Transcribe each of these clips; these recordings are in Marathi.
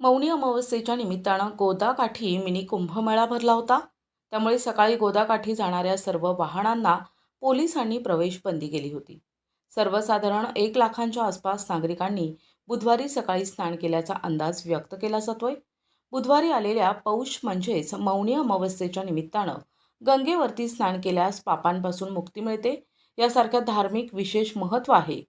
मौनी अमावस्येच्या निमित्तानं गोदाकाठी मिनी कुंभमेळा भरला होता. त्यामुळे सकाळी गोदाकाठी जाणाऱ्या सर्व वाहनांना पोलिसांनी प्रवेश बंदी केली होती. सर्वसाधारण एक लाखांच्या आसपास नागरिकांनी बुधवारी सकाळी स्नान केल्याचा अंदाज व्यक्त केला जातोय. बुधवारी आलेल्या पौष म्हणजेच मौनी अमावस्येच्या निमित्तानं गंगेवरती स्नान केल्यास पापांपासून मुक्ती मिळते. यासारख्या धार्मिक विशेष महत्त्व आहे.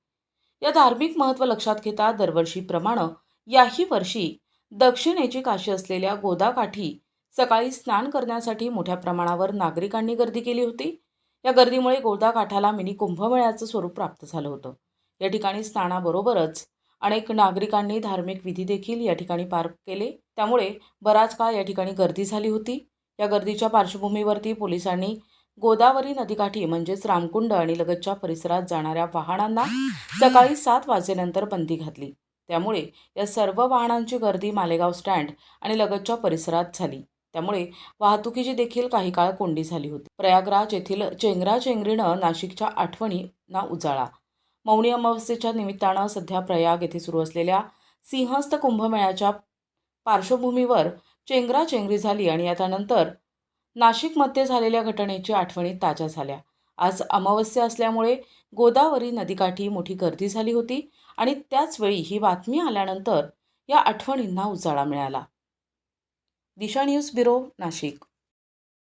या धार्मिक महत्त्व लक्षात घेता दरवर्षीप्रमाणे याही वर्षी दक्षिणेची काशी असलेल्या गोदाकाठी सकाळी स्नान करण्यासाठी मोठ्या प्रमाणावर नागरिकांनी गर्दी केली होती. या गर्दीमुळे गोदाकाठाला मिनी कुंभमेळ्याचं स्वरूप प्राप्त झालं होतं. या ठिकाणी स्नानाबरोबरच अनेक नागरिकांनी धार्मिक विधी देखील या ठिकाणी पार केले. त्यामुळे बराच काळ या ठिकाणी गर्दी झाली होती. या गर्दीच्या पार्श्वभूमीवरती पोलिसांनी गोदावरी नदीकाठी म्हणजेच रामकुंड आणि लगतच्या परिसरात जाणाऱ्या वाहनांना सकाळी सात वाजेनंतर बंदी घातली. त्यामुळे या सर्व वाहनांची गर्दी मालेगाव स्टँड आणि लगतच्या परिसरात झाली. त्यामुळे वाहतुकीची देखील काही काळ कोंडी झाली होती. प्रयागराज येथील चेंगराचेंगरीनं नाशिकच्या आठवणींना उजाळा. मौनी अमावस्येच्या निमित्तानं सध्या प्रयाग येथे सुरू असलेल्या सिंहस्थ कुंभमेळ्याच्या पार्श्वभूमीवर चेंगराचेंगरी झाली आणि आता नंतर नाशिकमध्ये झालेल्या घटनेची आठवणी ताज्या झाल्या. आज अमावस्या असल्यामुळे गोदावरी नदीकाठी मोठी गर्दी झाली होती आणि त्याचवेळी ही बातमी आल्यानंतर या आठवणींना उजाळा मिळाला. Disha news bureau Nashik.